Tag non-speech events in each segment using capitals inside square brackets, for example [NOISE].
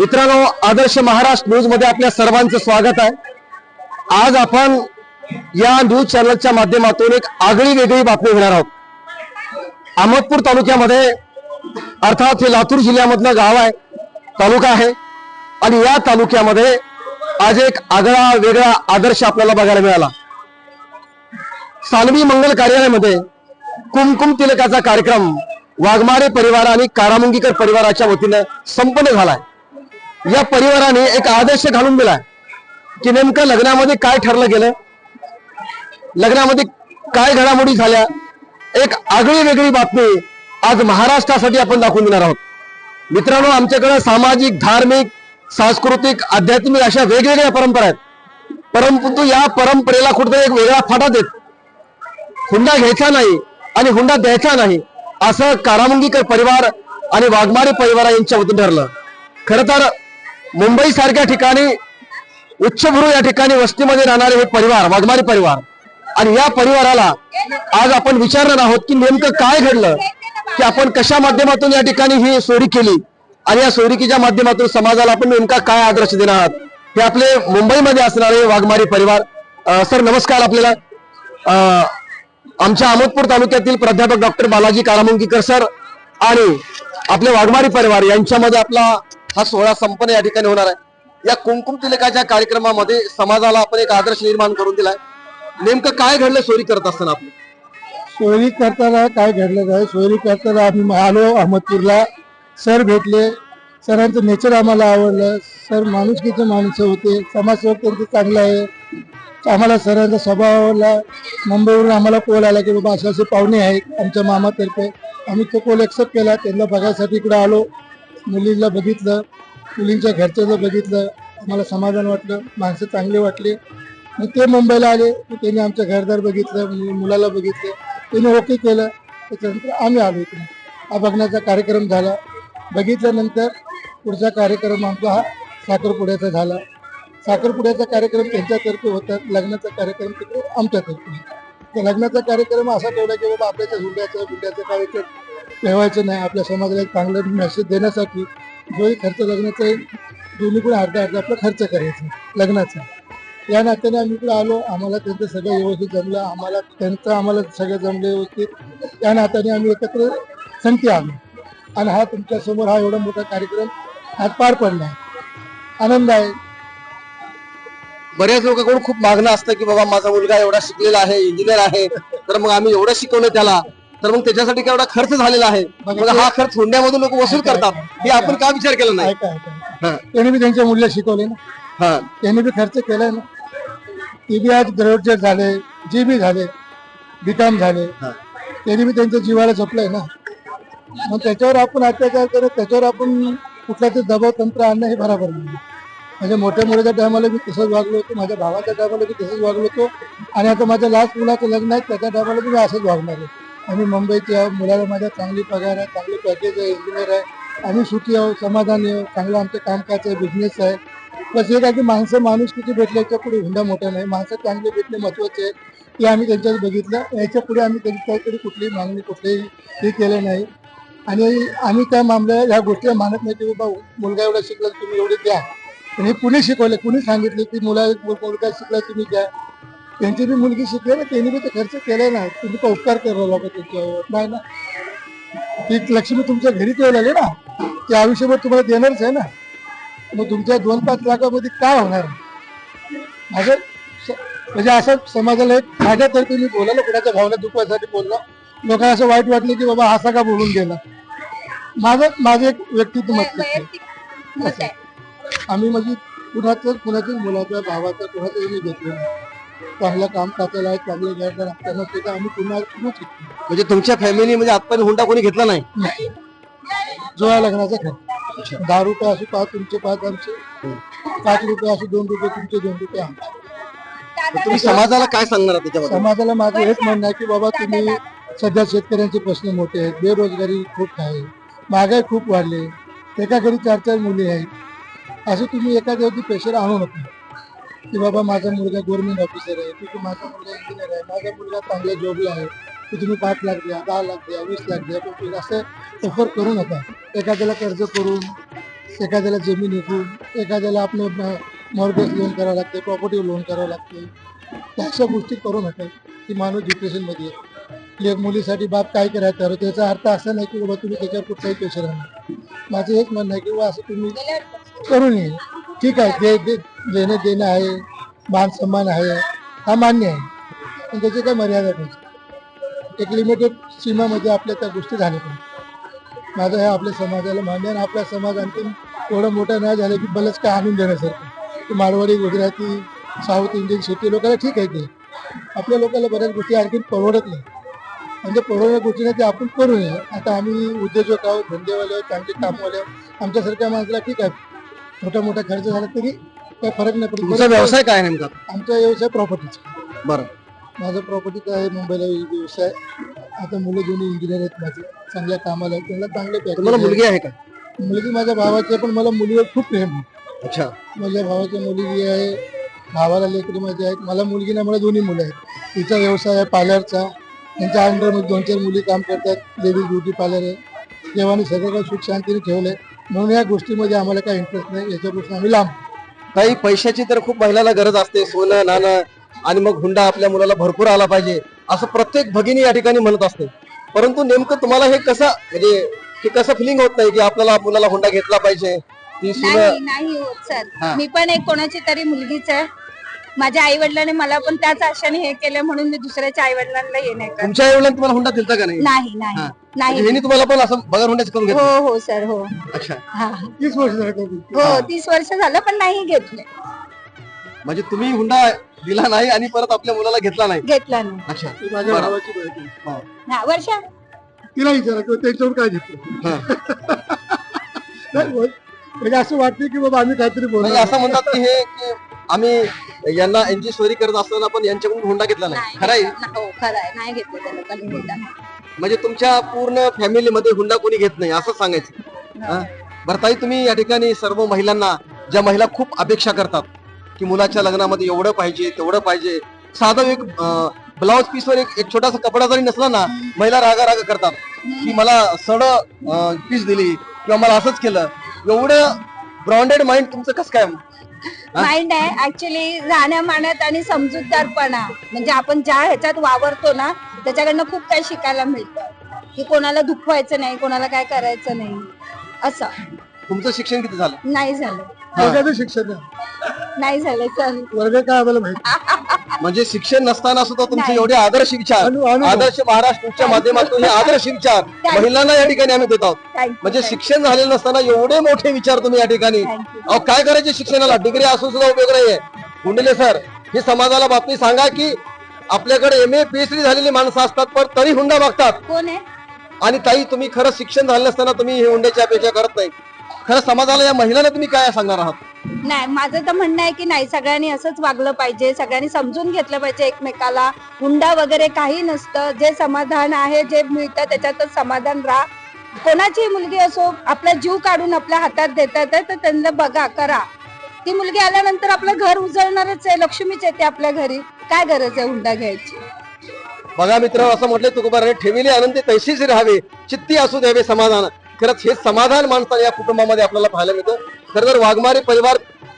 मित्रांनो आदर्श महाराष्ट्र न्यूजमध्ये आपल्या सर्वांचं स्वागत आहे. आज आपण या न्यूज चॅनलच्या माध्यमातून एक आगळी वेगळी बातमी घेणार आहोत. अहमदपूर तालुक्यामध्ये अर्थात हे लातूर जिल्ह्यामधलं गाव आहे तालुका आहे. आणि या तालुक्यामध्ये आज एक आगळा वेगळा आदर्श आपल्याला बघायला मिळाला. सानवी मंगल कार्यालयामध्ये कुमकुम तिलकाचा कार्यक्रम वाघमारे परिवार आणि कारामुंगीकर परिवाराच्या वतीनं संपन्न झालाय. या परिवाराने एक आदर्श घालून दिलाय की नेमकं लग्नामध्ये काय ठरलं गेलं? लग्नामध्ये काय घडामोडी झाल्या? एक आगळी वेगळी बातमी आज महाराष्ट्रासाठी आपण दाखवून देणार आहोत. मित्रांनो आमच्याकडे सामाजिक धार्मिक सांस्कृतिक आध्यात्मिक अशा वेगवेगळ्या परंपरा आहेत. परंतु या परंपरेला कुठेतरी एक वेगळा फाटा देत. हुंडा घ्यायचा नाही आणि हुंडा द्यायचा नाही असं कारामुंगीकर परिवार आणि वाघमारे परिवार यांच्या वतीने ठरलं. खर तर मुंबई सारख्या ठिकाणी उच्चभ्रू या ठिकाणी वस्तीमध्ये राहणारे हे परिवार वाघमारी परिवार. आणि या परिवाराला आज आपण विचारणार आहोत की नेमकं काय घडलं की आपण कशा माध्यमातून या ठिकाणी ही सोयरी केली? आणि या सोयरिकीच्या माध्यमातून समाजाला आपण नेमका काय आदर्श देणार आहात? हे आपले मुंबईमध्ये असणारे वाघमारी परिवार. सर नमस्कार आपल्याला. अं, आमच्या अहमदपूर तालुक्यातील प्राध्यापक डॉक्टर बालाजी कारामुंगीकर सर आणि आपले वाघमारी परिवार यांच्यामध्ये आपला हा सोहळा संपन्न या ठिकाणी होणार आहे. या कुमकुम तिलकाच्या कार्यक्रमामध्ये समाजाला आपण एक आदर्श निर्माण करून दिलाय. नेमकं काय घडलं सोयरी करत असताना आपण सोयरी करताना काय घडलं आहे सोयरी करताना आम्ही आलो अहमदपूरला. सर भेटले. सरांचं नेचर आम्हाला आवडलं. सर माणुसकीचे माणसं होते. समाजसेवक त्यांचे चांगलं आहे. आम्हाला सरांचा स्वभाव आवडला. मुंबईवरून आम्हाला कोल आला की बाबा असे असे पाहुणे आहेत आमच्या मामातर्फे. आम्ही तो कोल एक्सेप्ट केला. त्यांना बघायसाठी इकडे आलो. मुलीला बघितलं मुलींच्या घरच्याचं बघितलं आम्हाला समाधान वाटलं माणसं चांगले वाटले. मग ते मुंबईला आले त्यांनी आमचं घरदार बघितलं मुलाला बघितलं. त्यांनी ओके केलं. त्याच्यानंतर आम्ही आलो इकडे हा बघण्याचा कार्यक्रम झाला. बघितल्यानंतर पुढचा कार्यक्रम आमचा हा साखरपुड्याचा झाला. साखरपुड्याचा कार्यक्रम त्यांच्यातर्फे होता. लग्नाचा कार्यक्रम तिकडे आमच्यातर्फे तर लग्नाचा कार्यक्रम असा ठेवला की बाबा आपल्याच्या हुंड्याचं बिंड्याचं काय ठेवायचं नाही. आपल्या समाजाला एक चांगला मेसेज देण्यासाठी जोही खर्च लग्नाचा आहे, दोन्ही पण अर्धा अर्धा आपला खर्च करायचा लग्नाचा. या नात्याने आम्ही इकडे आलो. आम्हाला त्यांचं सगळं व्यवस्थित जमलं. आम्हाला त्यांचं आम्हाला सगळं जमलं व्यवस्थित. या नात्याने आम्ही एकत्र संख्य आलो आणि हा तुमच्यासमोर हा एवढा मोठा कार्यक्रम आज पार पडला आनंद आहे. बऱ्याच लोकांकडून खूप मागणं असतं की बाबा माझा मुलगा एवढा शिकलेला आहे इंजिनियर आहे. तर मग आम्ही एवढं शिकवलं त्याला. तर मग त्याच्यासाठी केवढा खर्च झालेला आहे? मग हा खर्च हुंड्यामधून लोक वसूल करतात. हे आपण का विचार केला नाही? ऐका ऐका हा, त्यांनी बी त्यांच्या मुलीला शिकवले ना. हा. त्यांनी बी खर्च केलाय ना. ते बी आज ग्रॅज्युएट झाले जे बी झाले बीकॉम झाले. हा. त्यांनी बी त्यांच्या जीवाला जपलंय ना. मग त्याच्यावर आपण अत्याचार करत त्याच्यावर आपण कुठला ते दबाव तंत्र आणणं हे बरोबर नाही. म्हणजे मोठ्या मुलाच्या टायमाला मी तसंच वागलो होतो माझ्या भावाच्या टायमाला मी तसंच वागलो होतो. आणि आता माझ्या लास्ट मुलाचं लग्न आहे त्याच्या टायमाला मी असंच वागणार आहे. आम्ही मुंबईच्या मुलाला माझ्या चांगली पगार आहे चांगली पॅकेज आहे इंजिनियर आहे आम्ही सुखी आहोत समाधानी आहोत चांगलं आमचं कामकाज आहे बिझनेस आहे. बस एक आहे की माणसं माणूस किती भेटल्याच्या पुढे हुंडा मोठा नाही. माणसं चांगले भेटणे महत्त्वाचे आहे. ते आम्ही त्यांच्यात बघितलं. याच्यापुढे आम्ही त्यांच्याकडे कुठलीही मागणी कुठलीही हे केलं नाही. आणि आम्ही त्या मामल्या ह्या गोष्टी मानत नाही की बाबा मुलगा एवढा शिकला तुम्ही एवढे द्या. पण हे कुणी शिकवले. कुणी सांगितले की मुला मुलगा शिकला तुम्ही द्या. त्यांची बी मुलगी शिकली ना त्यांनी बी ते खर्च केला ना. तुम्ही तो उपकार करायला का त्याच्यावर नाही ना. ती लक्ष्मी तुमच्या घरी ठेवलेली ना. ते आयुष्यभर तुम्हाला देणारच आहे ना. मग तुमच्या दोन पाच लाखामध्ये काय होणार? माझं स- म्हणजे असं समाजाला एक माझ्यातर्फे मी बोलायला कुणाच्या भावना दुखवायसाठी बोललो. लोकांना असं वाईट वाटलं की बाबा असा का बोलून गेला? माझं माझं एक व्यक्तित्व मत. आम्ही म्हणजे कुणाचं कुणाच्याच मुलाचा भावाचा कुणाचं मी घेतलं नाही. चांगलं काम काचायला आहे चांगलं घरदार असताना ते तर आम्ही पुन्हा पुन्हा शिकतो म्हणजे तुमच्या फॅमिली म्हणजे आजपर्यंत हुंडा कोणी घेतला नाही? नाही. जुळ्या लग्नाचा खर्च दहा रुपये असो पाच तुमचे पाच आमचे. पाच रुपये असो दोन रुपये तुमचे दोन रुपये आमचे. तर तुम्ही समाजाला काय सांगणार आहात त्याच्यामध्ये समाजाला माझं हेच म्हणणं आहे की बाबा तुम्ही सध्या शेतकऱ्यांचे प्रश्न मोठे आहेत बेरोजगारी खूप आहे महागाई खूप वाढली एका घरी चार चार मुली आहेत. असं तुम्ही एखाद्यावरती प्रेशर आणू नका. की बाबा माझा मुलगा गव्हर्नमेंट ऑफिसर आहे की माझा मुलगा इंजिनियर आहे माझा मुलगा चांगल्या जॉबला आहे की तुम्ही पाच लाख द्या दहा लाख द्या वीस लाख द्या तुम्ही असं ऑफर करू नका. एखाद्याला कर्ज करून एखाद्याला जमीन विकून एखाद्याला आपलं मॉर्गेज लोन करावं लागते प्रॉपर्टी लोन करावं लागते. अशा गोष्टी करू नका की माणूस डिप्रेशनमध्ये येतो एक मुलीसाठी बाप काय करायला तयार होतो याचा अर्थ असा नाही की बाबा तुम्ही त्याच्यावर कुठलाही प्रेशर आणणार माझं हेच म्हणणं आहे की बाबा असं तुम्ही करू नये. ठीक आहे जे देणं देणं आहे मान सन्मान आहे हा मान्य आहे. पण त्याची काही मर्यादा पाहिजे एक लिमिटेड सीमामध्ये आपल्या त्या गोष्टी झाल्या पाहिजे. माझं हे आपल्या समाजाला मान्य आणि आपला समाज आणखी एवढं मोठं नाही झालं की बलच काय आणून देण्यासारखं. मारवाडी गुजराती साऊथ इंडियन शेती लोकांना ठीक आहे ते. आपल्या लोकांना बऱ्याच गोष्टी आणखी परवडत नाही. म्हणजे परवडण्या गोष्टी नाही ते आपण करू नये. आता आम्ही उद्योजक आहोत धंदेवाले आहोत चांगले कामवाले आहोत. आमच्यासारख्या माणसाला ठीक आहे. मोठा मोठा खर्च झाला तरी काही फरक नाही तुमचा पडत व्यवसाय काय आहे नेमका? आमचा व्यवसाय प्रॉपर्टीचा बरं. माझा प्रॉपर्टीचा आहे मुंबईला व्यवसाय. आता मुलं दोन्ही इंजिनियर आहेत माझे. चांगल्या कामाला आहेत. त्यांना चांगले तुम्हाला package मुलगी आहे का? आहे. मुलगी माझ्या भावाची आहे पण मला मुलीवर खूप प्रेम आहे. अच्छा. माझ्या भावाची मुलगी आहे भावाला लेकरी माझी आहेत. मला मुलगी नाही मला दोन्ही मुलं आहेत. तिचा व्यवसाय आहे पार्लरचा. त्यांच्या अंडरमध्ये दोन चार मुली काम करतात. लेडीज ब्युटी पार्लर आहे. देवाने सगळं काही सुख शांतीने ठेवलंय. म्हणून या गोष्टीमध्ये आम्हाला काही इंटरेस्ट नाही. याच्यापासून आम्ही लांब. काही पैशाची तर खूप महिलांना गरज असते. सोनं नाणं आणि मग हुंडा आपल्या मुलाला भरपूर आला पाहिजे. असं प्रत्येक भगिनी या ठिकाणी म्हणत असते. परंतु नेमकं तुम्हाला हे कसं म्हणजे हे कसं फिलिंग होत नाही की आपल्याला मुलाला हुंडा घेतला पाहिजे? ती नाही नाही होत हा. सर मी पण एक कोणाची तरी मुलगीच आहे माझ्या आई वडिलांनी मला पण त्याच आशाने हे केलं म्हणून मी दुसऱ्याच्या आई वडिलांना हे नाही करत. तुमच्या आई तुम्हाला हुंडा दिलता का नाही? नाही नाही. हा. नाही. म्हणजे तुम्हाला पण असं बगर हुंड्याच करून घेतलं? हो हो सर हो. अच्छा. हा. तीस वर्ष झाली. हो तीस वर्ष झालं पण नाही घेतले. म्हणजे तुम्ही हुंडा दिला नाही आणि परत आपल्या मुलाला घेतला नाही? घेतला नाही. अच्छा. ती माझ्या बरं. भावाची बायको आहे. हा वर्षा? तिला विचारा किंवा त्यांच्यावर काय घेतलं? हा. [LAUGHS] नाही, म्हणजे असं वाटतं की बाबा आम्ही काहीतरी म्हणजे बोलतो असं म्हणतात की हे की आम्ही यांना यांची चोरी करत असताना पण यांच्याकडून हुंडा घेतला नाही. नाही खरं आहे? घेतला. हो खरं आहे. नाही घेतलं त्या लोकांनी हुंडा. म्हणजे तुमच्या पूर्ण फॅमिलीमध्ये हुंडा कोणी घेत नाही असं सांगायचं. भरताई तुम्ही या ठिकाणी सर्व महिलांना ज्या महिला खूप अपेक्षा करतात की मुलाच्या लग्नामध्ये एवढं पाहिजे तेवढं पाहिजे साधं एक ब्लाऊज पीसवर एक एक छोटासा कपडा जरी नसला ना महिला रागा रागा करतात की मला सड पीस दिली किंवा मला असंच केलं. एवढं ब्रॉन्डेड माइंड तुमचं कसं काय? माइंड आहे. ऍक्च्युली राहण्यामानात आणि समजूतदारपणा. म्हणजे आपण ज्या ह्याच्यात वावरतो ना त्याच्याकडनं खूप काही शिकायला मिळतं. की कोणाला दुखवायचं नाही कोणाला काय करायचं नाही. असं. तुमचं शिक्षण किती झालं? नाही झालं. वर्गाचं शिक्षण आहे. नाही झालं सर. वर्ग काय आम्हाला माहिती? [LAUGHS] म्हणजे शिक्षण नसताना सुद्धा तुमचे. एवढे आदर्श विचार. आदर्श महाराष्ट्राच्या माध्यमातून हे आदर्श विचार. महिलांना या ठिकाणी आम्ही देत आहोत. म्हणजे शिक्षण झालेलं नसताना एवढे मोठे विचार तुम्ही या ठिकाणी. अहो काय करायचे शिक्षणाला? डिग्री असून सुद्धा उपयोग नाहीये. गुंडले सर हे समाजाला बातमी सांगा की आपल्याकडे एम ए पीएचडी झालेली माणसं असतात पण तरी हुंडा मागतात. कोण आहे? आणि ताई तुम्ही खरं शिक्षण झालं नसताना तुम्ही हे हुंड्याची अपेक्षा करत नाही. खरं समाजाला या महिलांना तुम्ही काय सांगणार आहात? नाही माझं तर म्हणणं आहे की नाही सगळ्यांनी असंच वागलं पाहिजे सगळ्यांनी समजून घेतलं पाहिजे एकमेकाला. हुंडा वगैरे काही नसतं जे समाधान आहे जे मिळतं त्याच्यातच समाधान राहा. कोणाची मुलगी असो आपला जीव काढून आपल्या हातात देतात तर त्यांना बघा करा. ती मुलगी आल्यानंतर आपलं घर उजळणारच आहे लक्ष्मीच येते आपल्या घरी. काय गरज आहे हुंडा घ्यायची? बघा मित्र असं म्हटलं तुकोबाराने ठेवले आनंदी तैशीच राहावे. चित्ती असू द्यावे समाधान. खरंच हे समाधान माणसाला या कुटुंबामध्ये आपल्याला पाहायला मिळतं. खरं तर वाघमारे परिवार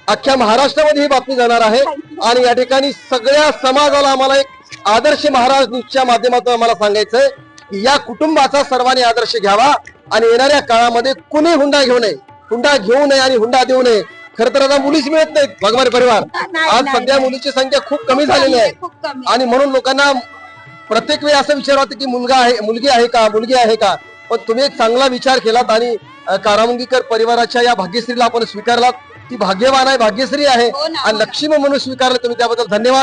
अख्ख्या महाराष्ट्रामध्ये ही बातमी जाणार आहे. आणि या ठिकाणी सगळ्या समाजाला आम्हाला एक आदर्श महाराज न्यूजच्या माध्यमातून आम्हाला सांगायचंय की या कुटुंबाचा सर्वांनी आदर्श घ्यावा आणि येणाऱ्या काळामध्ये कुणी हुंडा घेऊ नये हुंडा घेऊ नये आणि हुंडा देऊ नये. खरं तर आता मुलीच मिळत नाहीत वाघमारे परिवार. आज सध्या. मुलीची संख्या खूप कमी झालेली आहे. आणि म्हणून लोकांना प्रत्येक वेळी असं विचार होतं की मुलगा आहे मुलगी आहे का मुलगी आहे का? पण तुम्ही एक चांगला विचार केलात आणि कारामुंगीकर परिवाराच्या या भाग्यश्रीला आपण स्वीकारलात ती भाग्यवान आहे भाग्यश्री आहे हो हो आणि ना. लक्ष्मी म्हणून स्वीकारलं तुम्ही त्याबद्दल धन्यवाद